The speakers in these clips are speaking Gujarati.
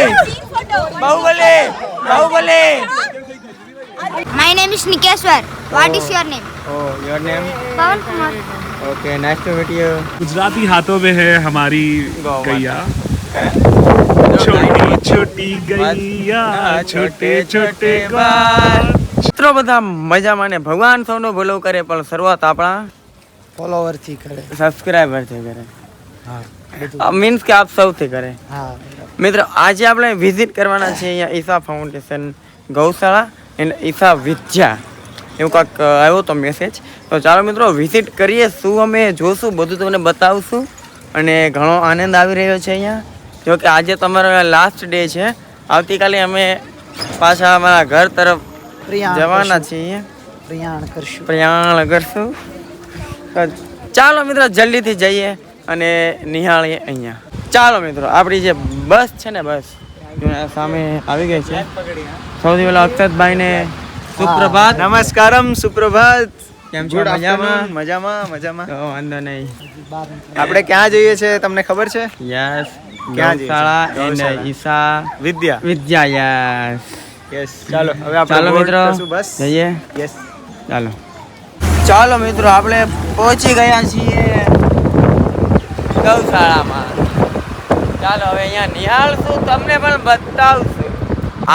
Baahubali Baahubali Baahubali My name is Nikeswar. What is your name? Oh, your name? Pawan Kumar. Okay, nice to meet you. Gujarati हाथों में है हमारी गौ गैया छोटी छोटी गैया छोटे छोटे बाल મિત્રો બધા મજામાં ને ભગવાન સૌનો ભલો કરે પણ શરૂઆત આપણા ફોલોવર થી કરે સબસ્ક્રાઈબર થી કરે હા મીન્સ કે આપ સૌથી કરે. હા. મિત્રો આજે આપણે વિઝિટ કરવાના છે અહીંયા ઈશા ફાઉન્ડેશન ગૌશાળા એન્ડ ઈશા વિદ્યા. એવું કાંક આવ્યો તો મેસેજ તો ચાલો મિત્રો વિઝિટ કરીએ શું અમે જોશું બધું તમને બતાવશું. અને ઘણો આનંદ આવી રહ્યો છે અહીંયા. જો કે આજે તમારો લાસ્ટ ડે છે. આવતીકાલે અમે પાછા અમારા ઘર તરફ જવાના છીએ. પ્રયાણ કરશું. પ્રયાણ કરશું. ચાલો મિત્રો જલ્દીથી જઈએ. અને નિહાળીએ અહીંયા. ચાલો મિત્રો આપણી જે બસ છે ને બસ સામે આવી ગઈ છે. સૌથી પહેલા અક્ષતભાઈને સુપ્રભાત. નમસ્કારમ સુપ્રભાત. કેમ છો? મજામાં? મજામાં મજામાં. વાંધો નહીં. આપણે ક્યાં જઈએ છે તમને ખબર છે? યસ? ગૌશાળા and Isha Vidya. Vidya yes. Yes ચાલો હવે આપણે ચાલો મિત્રો બસ. જઈએ. યસ. ચાલો. ચાલો મિત્રો આપણે પહોંચી ગયા છીએ. ગૌશાળામાં. ચાલો હવે અહીંયા નિહાળશું, તમને પણ બતાવશું.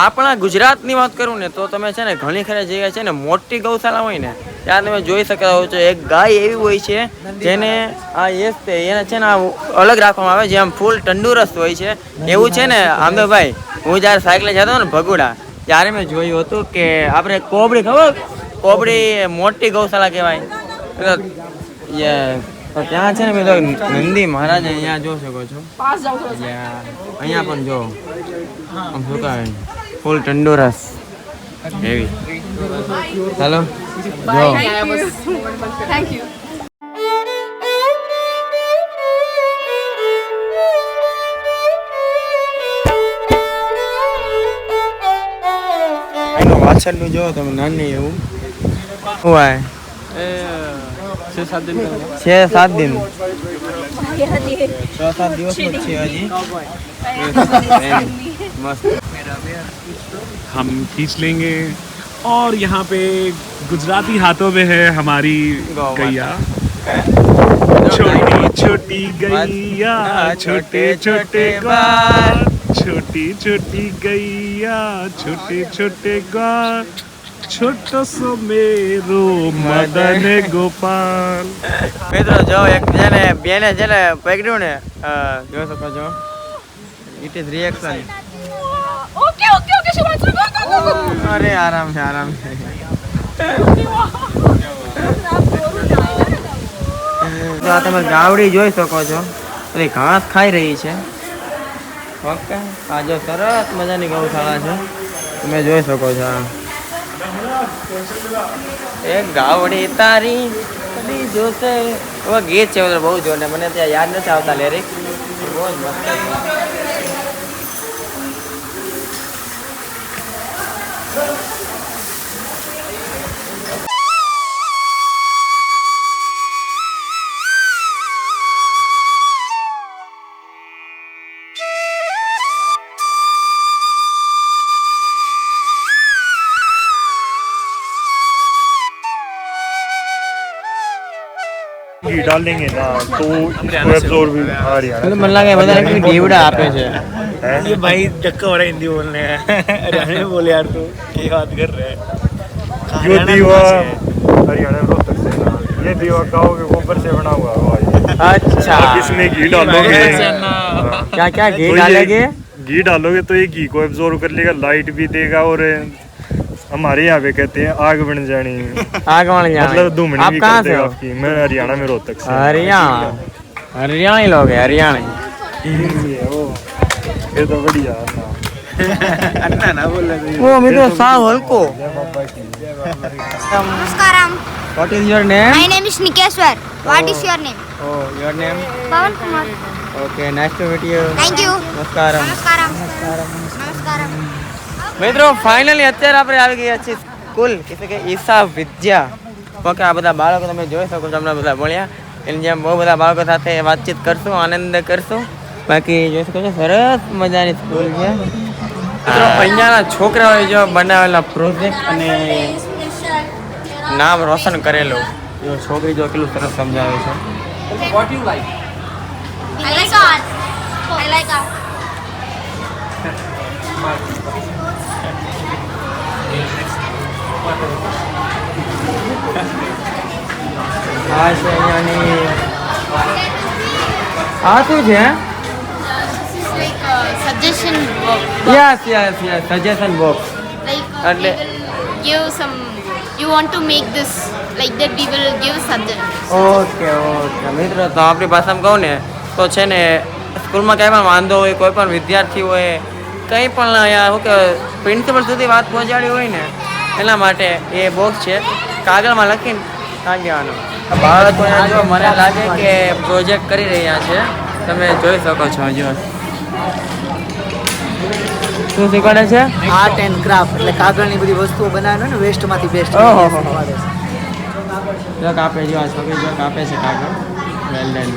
આપણા ગુજરાતની વાત કરું ને તો તમે છે ને ઘણી ખરી જગ્યાએ છે ને મોટી ગૌશાળા હોય ને, ત્યાં તમે જોઈ શકતા હો છો. એક ગાય એવી હોય છે, જેને આ યસ તે, એને છે ને અલગ રાખવામાં આવે, જેમ આમ ફૂલ તંદુરસ્ત હોય છે. એવું છે ને આંબેભાઈ હું જ્યારે સાયકલે જતો ને ભગુડા, ત્યારે મેં જોયું હતું કે આપણે કોબડી ખબર? કોબડી મોટી ગૌશાળા કહેવાય. તો ત્યાં છે ને મેં નંદી મહારાજ અહીંયા જોઈ શકો છો. અહીંયા પણ જો આમ શું કહેવાય ફૂલ તંદુરસ્ત એવી ચાલો જો. એનું પાછળનું જો તમે નાની એવું. શું હોય? छः सात दिन छः सात दिन। छः सात दिवस मस्त। हम खींच लेंगे। और यहाँ पे गुजराती हाथों में है हमारी गैया। छोटी छोटी गैया हाँ, छोटे छोटे छोटी छोटी गैया छोटे छोटे गार છોટો સો મેરો મદન ગોપાલ. મિત્રો જો એક છે ને બેને છે ને પકડ્યું ને જોઈ શકો છો. It is reaction okay okay okay શું વાત અરે આરામ છે આરામ છે. તો આ તમે ગાવડી જોઈ શકો છો. એ ઘાસ ખાઈ રહી છે. ઓકે આ જો સરસ મજાની ગૌશાળા છે. તમે જોઈ શકો છો આ. એક ગાવડી તારી કદી જોશે એવા ગીત છે બહુ જોને મને ત્યાં યાદ નથી આવતા લેરિક બહુ જ મસ્ત. घी डालेंगे ना तो इसको एब्जॉर्ब आ रही એટલે મને લાગે બધા એકલી દીવડા આપે છે है ये भाई धक्का हो रहा है हिंदी बोलने हरियाणा में बोले यार तू ये बात कर रहे हैं यो हरियाणा में दीवा कहाँ से है? हरियाणा रोहतक से ना ये दीवा गाँव के गोबर से बना हुआ है भाई अच्छा आप इसमें घी डालोगे क्या क्या घी तो ये डालेंगे घी डालोगे तो ये घी को एब्जॉर्ब कर लेगा लाइट भी देगा और हमारे यहाँ पे कहते हैं आग बन जानी। आग बन जानी। मतलब धूमनी आप कहाँ से आपकी मैं हरियाणा में रोहतक से। हरियाणा। हरियाणी लोग हैं हरियाणी ये तो बढ़िया अन्ना ना। बोल वो मित्र तो नमस्कारम। What is your name my name is Nikeshwar what is your name oh your name Pawan Kumar okay nice to meet you thank you नमस्कारम नमस्कारम नमस्कारम મિત્રો ફાઇનલી અત્યારે આપણે આવી ગયા છીએ સ્કૂલ એટલે કે ઈશા વિદ્યા. ઓકે આ બધા બાળકો તમે જોઈ શકો છો હમણાં બધા ભણ્યા. એની જેમ બહુ બધા બાળકો સાથે વાતચીત કરશું આનંદ કરશું. બાકી જોઈ શકો છો સરસ મજાની સ્કૂલ છે. મિત્રો અહીંયાના છોકરાઓએ જો બનાવેલા પ્રોજેક્ટ અને નામ રોશન કરેલું. જો છોકરી જો કેટલું સરસ સમજાવે છે. What you like I like art I like art. આ છે અહીંયાની આ શું છે. Yes yes yes suggestion box will give some. You want to make this like that? We will give suggestions. Okay okay મિત્રો તો આપણી ભાષામાં કહું ને તો છે ને સ્કૂલમાં કંઈ પણ વાંધો હોય કોઈ પણ વિદ્યાર્થી હોય કંઈ પણ અહીંયા શું કે પ્રિન્સિપલ સુધી વાત પહોંચાડી હોય ને એના માટે એ બોક્સ છે. કાગળમાં લખીને નાખી બાળકોને બાળકો જો મને લાગે કે પ્રોજેક્ટ કરી રહ્યા છે તમે જોઈ શકો છો જો શું શીખવાડે છે? આર્ટ એન્ડ ક્રાફ્ટ એટલે કાગળની બધી વસ્તુઓ બનાવે ને વેસ્ટમાંથી બેસ્ટ ઓહો. જો કાપે જો આ છોકરી જો કાપે છે કાગળ. Well done.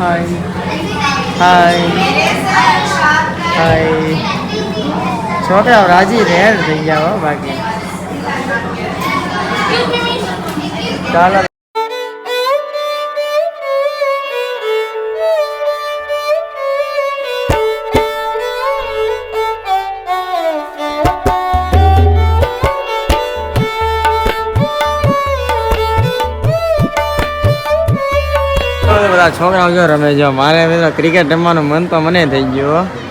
હાય હાય હાય છોકરાઓ રાજી રેર થઈ ગયા હો બાકી. ચાલો. બધા છોકરાઓ જો રમે જો મારે મિત્રો ક્રિકેટ રમવાનું મન તો મને થઈ ગયું.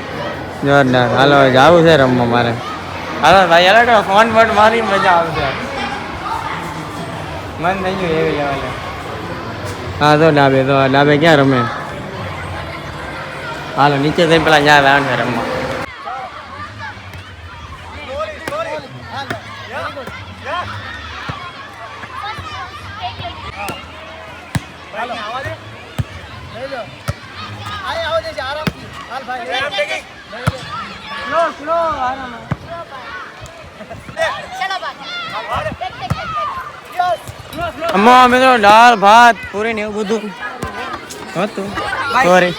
જોરદાર. હાલો જવું છે રમવા મારે. હાલો, ભાઈ, હાલો ફોન ફોન મારી મજા આવશે. મન થઈ ગયું એવી લેવલે. હા, તો ડાબે તો ડાબે ક્યાં રમે? હાલો, નીચે જઈને પેલા જ્યાં છે રમવા અમ્મા મિત્રો દાળ ભાત પૂરી ને એવું બધું હતું. સોરી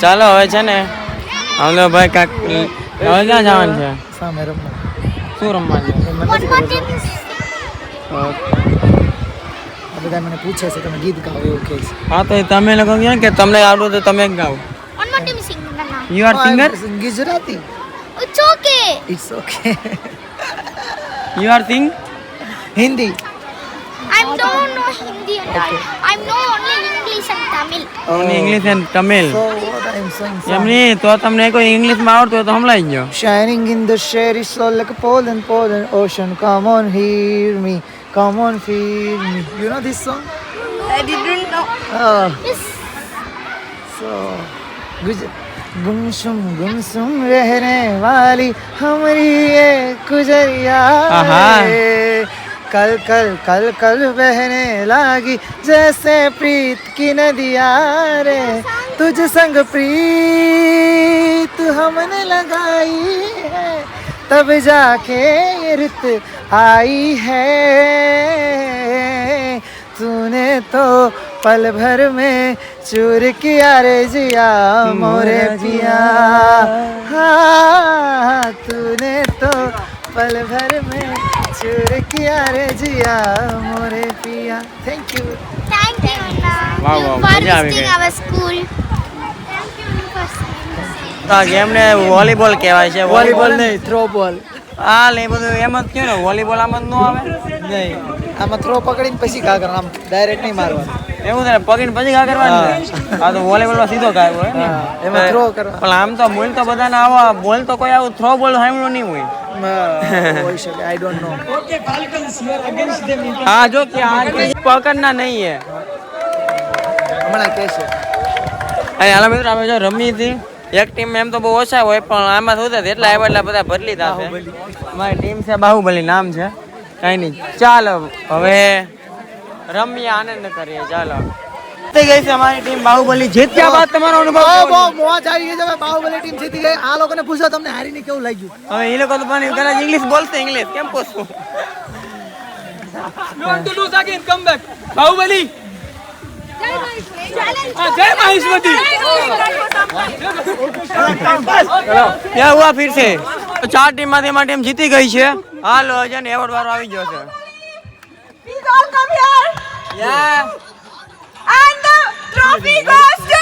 ચાલો હવે છે ને હમલો ભાઈ કાક હવે ક્યાં જવાનું છે? સામે રમવા. શું રમવાનું છે? બધા મને પૂછે છે તમે ગીત ગાવ એવું કહે હા તો તમે લોકો કહો કે તમને આવડું તો તમે જ ગાઓ. time sing. are singer? Are singer Gujarati It's okay. It's okay you are sing Hindi I don't know Hindi and I, I know only English and Tamil. Only English and Tamil. So what I'm saying એમ નહીં તો તમને કોઈ ઇંગ્લિશમાં આવડતું હોય તો હમણાં ગયો Shining in the shade is all like a Poland, Poland ocean. Come on, hear me. Come on, feel me. You know this song? I didn't know. Oh, Yes. गुमसुम गुमसुम रहने वाली हमारी ये गुजरिया कल कल कल कल बहने लागी जैसे प्रीत की नदिया रे। तुझ संग प्रीत हमने लगाई है। तब जाके ये रुत आई है। तूने तो पल भर में चूर किया रे जिया मोरे पिया हाँ तूने तो पल भर में चूर किया रे जिया मोरे पिया thank you Thank you, Anna. Wow, you wow, for મજા આવી visiting ગઈ. our school. Thank you for saying. તો આ ગેમને વોલીબોલ કહેવાય છે વોલીબોલ નહીં થ્રો બોલ હાલ એ બધું એમ જ થયું ને વોલીબોલ આમ જ ન આવે? નહીં આમાં થ્રો પકડીને પછી કાગળ આમ ડાયરેક્ટ નહીં મારવાનું. એવું છે ને પકડીને પછી ઘા કરવાનું આ તો વોલીબોલમાં સીધો ઘા હોય એમાં થ્રો કરવા. પણ આમ તો બોલ તો બધાને આવા બોલ તો કોઈ આવું થ્રો બોલ સાંભળ્યું નહીં હોય. આઈ ડોન્ટ નો હા જો કે આ પકડના નહીં હે હમણાં કહેશે. અને આલા મિત્રો અમે જો રમી હતી એક ટીમ એમ તો બહુ ઓછા હોય પણ આમાં શું થાય એટલા આવ્યા એટલા બધા બદલી લીધા મારી અમારી ટીમ છે બાહુબલી નામ છે. કઈ નહીં. ચાલો હવે રમીએ આનંદ કરીએ ચાલો. ગઈ છે અમારી ટીમ બાહુબલી. જીત્યા બાદ તમારો અનુભવ બહુ કેવો બહુ છે? મોજ આવી ગઈ છે બાહુબલી ટીમ જીતી ગઈ. આ લોકોને પૂછો તમને હારીને કેવું લાગ્યું? હવે એ લોકો તો પણ કદાચ ઇંગ્લિશ બોલશે ઇંગ્લિશ કેમ પૂછવું? जय माहिष्मती क्या हुआ फिर से ચાર ટીમ માંથી અમારી ટીમ જીતી ગઈ છે હાલો હજે ને એવોર્ડ વાળો આવી ગયો છે Please all come here. Yeah. And the trophy goes to.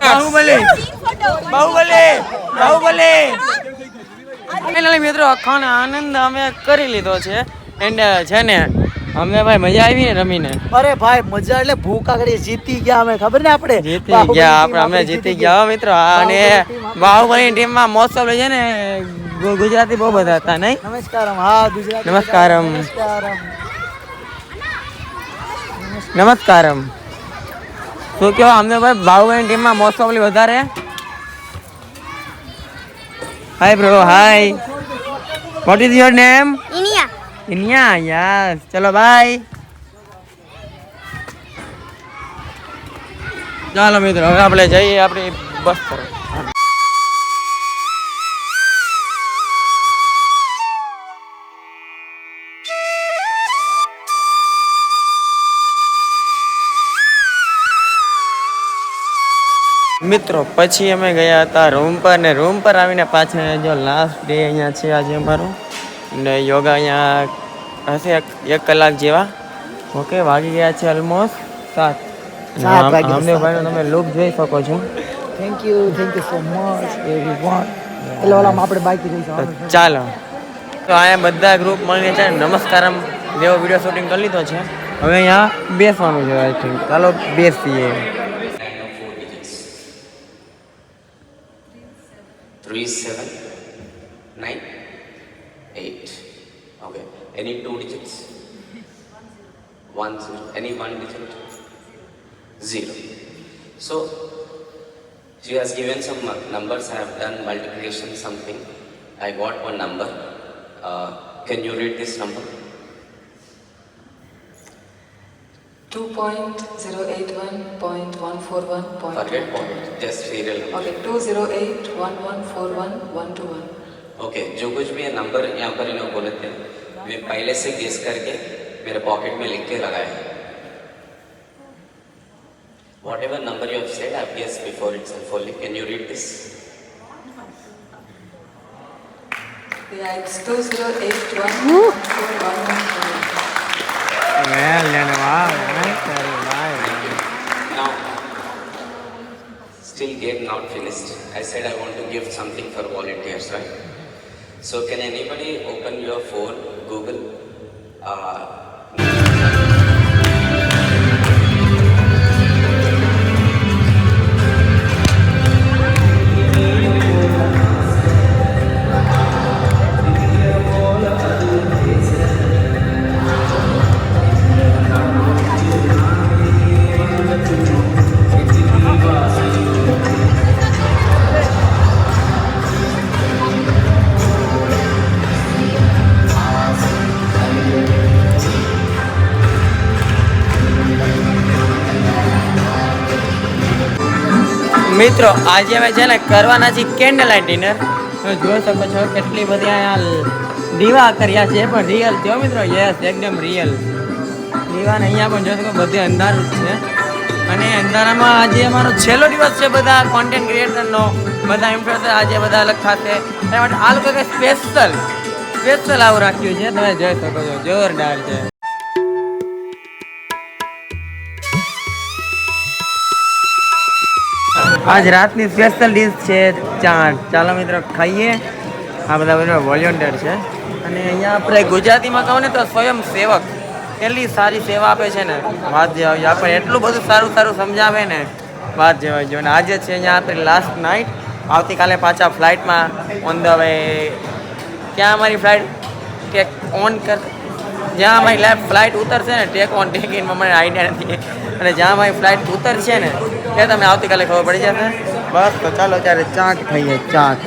Baahubali Baahubali Baahubali Finally મિત્રો અખાને આનંદ અમે કરી લીધો છે. એન્ડ છે ને અમને ભાઈ મજા આવી ને રમીને? અરે ભાઈ મજા એટલે આગળ જીતી ગયા અમે ખબર ને આપણે? જીતી ગયા આપણે અમે જીતી ગયા. મિત્રો અને બાહુબલી ટીમમાં મોસ્ટ ઓફ છે ને ગુજરાતી બહુ બધા હતા નહીં? નમસ્કારમ હા ગુજરાત નમસ્કારમ. નમસ્કારમ. શું કહો અમને ભાઈ બાહુબલી ટીમમાં મોસ્ટ ઓફલી વધારે? Hi bro hi what is your name Inia. ઇન્યા યસ ચલો બાય ચાલો મિત્રો હવે આપણે જઈએ આપણી બસ તરફ મિત્રો પછી અમે ગયા હતા રૂમ પર ને રૂમ પર આવીને પાછા જો લાસ્ટ ડે અહીંયા છે આજે અમારું. ને યોગા અહીંયા હશે એક કલાક જેવા. ઓકે વાગી ગયા છે ઓલમોસ્ટ સાત. અમને ભાઈનો તમે લુક જોઈ શકો છો. Thank you thank you so much everyone એટલે ઓલામાં આપણે બાકી છે. ચાલો. તો અહીંયા બધા ગ્રુપ મળીને છે નમસ્કારમ જેવો વીડિયો શૂટિંગ કરી લીધો છે. હવે અહીંયા બેસવાનું છે આઈ થિંક ચાલો બેસીએ. Three seven nine eight. Okay. Any two digits? One zero. Any one digit? Zero. So she has given some numbers. I have done multiplication something. I got one number. Uh, can you read this number? 2.081.141. Forget point. Just serial number. Okay, 20811411121. Okay जो कुछ भी ये नंबर यहाँ पर इन्होंने बोले थे मैं पहले से गेस करके मेरे पॉकेट में लिख के लगाया whatever number you have said I guess before it's only can you read this Yeah, it's 208141121. now still game not finished i said i want to give something for volunteers right so can anybody open your phone google uh, મિત્રો, આજે અમે છે ને કરવાના છીએ કેન્ડલ લાઇટ ડિનર તમે જોઈ શકો છો કેટલી બધી અહીંયા દીવા કર્યા છે, પણ રિયલ જો મિત્રો. યસ એકદમ રિયલ દીવાને અહીંયા પણ જોઈ શકો બધે અંધારું જ છે. અને અંધારામાં આજે અમારો છેલ્લો દિવસ છે બધા કોન્ટેન્ટ ક્રિએટરનો બધા ઇન્ફ્લુએન્સર આજે બધા અલગ થશે. એના માટે આ લોકો સ્પેશિયલ સ્પેશિયલ આવું રાખ્યું છે. તમે જોઈ શકો છો. જોરદાર છે. આજ રાતની સ્પેશિયલ ડીશ છે ચાટ ચાલો મિત્રો, ખાઈએ. આ બધા બધા વોલ્યુન્ટર છે. અને અહીંયા આપણે ગુજરાતીમાં કહું ને તો સ્વયં સેવક. એટલી સારી સેવા આપે છે ને. વાત જેવા આપણે એટલું બધું સારું સારું સમજાવે ને. વાત જેવા જોઈએ અને આજે છે અહીંયા આપણે લાસ્ટ નાઇટ આવતીકાલે પાછા ફ્લાઇટમાં ઓન ધ વે ક્યાં અમારી ફ્લાઇટ કે ઓન કર જ્યાં મારી ફ્લાઇટ ઉતરશે ને ટેક ઓન ટેક ઇનમાં મને આઈડિયા નથી. અને જ્યાં મારી ફ્લાઇટ ઉતરશે ને એ તમને આવતીકાલે ખબર પડી જશે. બસ, તો ચાલો ત્યારે ચાંક થઈએ ચાંક.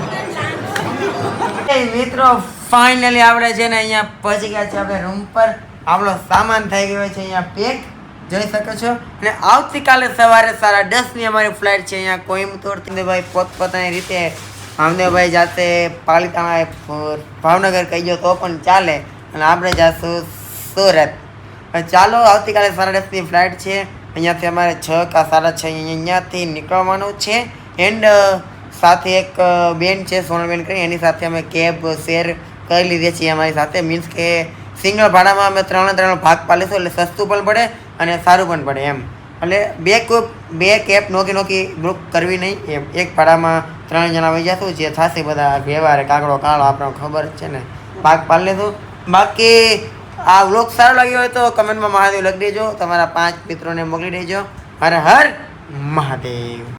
મિત્રો ફાઇનલી આપણે છે ને અહીંયા પહોંચી ગયા છે આપણે રૂમ પર. આપણો સામાન થઈ ગયો છે અહીંયા પેક જોઈ શકો છો. અને આવતીકાલે સવારે સાડા દસની અમારી ફ્લાઇટ છે અહીંયા કોઈમ્બતુરથી ભાઈ પોતપોતાની રીતે રામદેવભાઈ જાતે પાલિતાણા ભાવનગર કહી ગયો તો પણ ચાલે. અને આપણે જઈશું સુરત. ચાલો, આવતીકાલે સાડા દસની ફ્લાઇટ છે. અહીંયાથી અમારે છ કા સાડા છ અહીંયાથી નીકળવાનું છે. એન્ડ સાથે એક બેન છે, સોનલબેન કરી એની સાથે અમે કેબ શેર કરી લીધી છીએ અમારી સાથે. મીન્સ કે સિંગલ ભાડામાં અમે ત્રણ ત્રણ ભાગ પાડીશું એટલે સસ્તું પણ પડે અને સારું પણ પડે એમ. એટલે બે કોપ, બે કેબ નોકી નોકી બુક કરવી નહીં એમ. એક ભાડામાં ત્રણ જણા વહી જશું, જે થશે બધા વ્યવહાર, કાગડો, કાળો, આપણને ખબર છે ને. ભાગ પાડી લેશું બાકી આ વ્લોગ સારો લાગ્યો હોય તો કમેન્ટમાં મહાદેવ લખી દેજો. તમારા પાંચ મિત્રોને મોકલી દેજો. હર હર મહાદેવ.